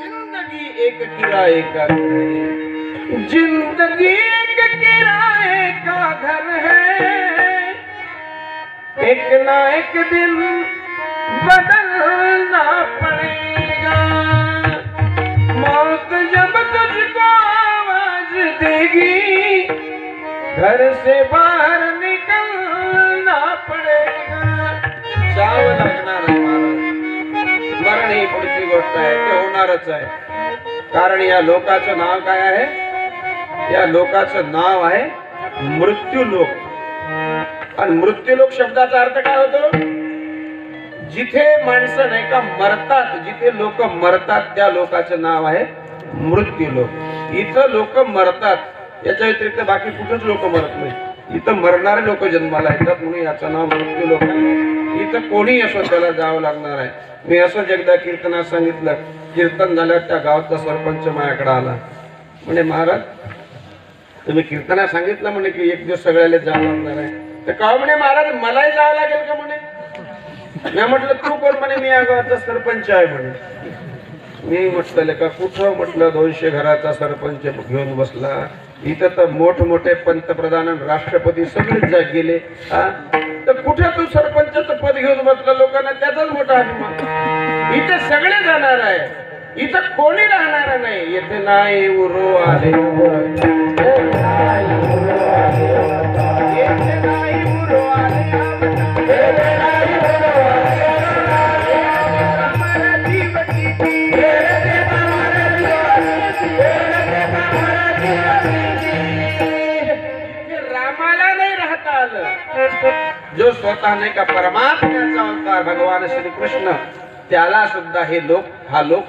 जिंदगी एक किराए का जिंदगी एक किराए का घर है। एक ना एक दिन बदलना पड़ेगा। मौत जब तुझको आवाज देगी घर से बाहर होणारच आहे. कारण या लोकाचं नाव काय आहे? या लोकाचं नाव आहे मृत्यू लोक आणि मृत्यू लोक शब्दाचा अर्थ काय होतो? जिथे माणसं नाही का मरतात जिथे लोक मरतात त्या लोकाचं नाव आहे मृत्यू लोक इथं लोक मरतात याच्या व्यतिरिक्त बाकी कुठंच लोक मरत नाही. इथं मरणारे लोक जन्माला येतात म्हणून याचं नाव मृत्यू लोक आहे. इथं कोणी यशोद्याला त्याला जावं लागणार आहे. मी असंच एकदा कीर्तनात सांगितलं कीर्तन झाल्यावर त्या गावातला सरपंच माझ्याकडे आला. म्हणे महाराज तुम्ही कीर्तना सांगितलं म्हणे की एक दिवस सगळ्याला जावं लागणार आहे. तर का हो म्हणे महाराज मलाही जावं लागेल का म्हणे? मी म्हटलं तू कोण म्हणे? मी या गावाचा सरपंच आहे म्हणे. मी म्हटलं का कुठं? म्हटलं दोनशे घराचा सरपंच घेऊन बसला. इथं तर मोठमोठे पंतप्रधान आणि राष्ट्रपती सगळेच जात गेले. हा? तर कुठे तू सरपंचाचं पद घेऊन बसला लोकांना? त्याचाच मोठा अभिमान. इथे सगळे जाणार आहे इथं कोणी राहणार नाही. येथे नाही उरो आले. आलं जो स्वतः नाही का परमात्म्याचा अवतार भगवान श्री कृष्ण त्याला सुद्धा हे लोक हा लोक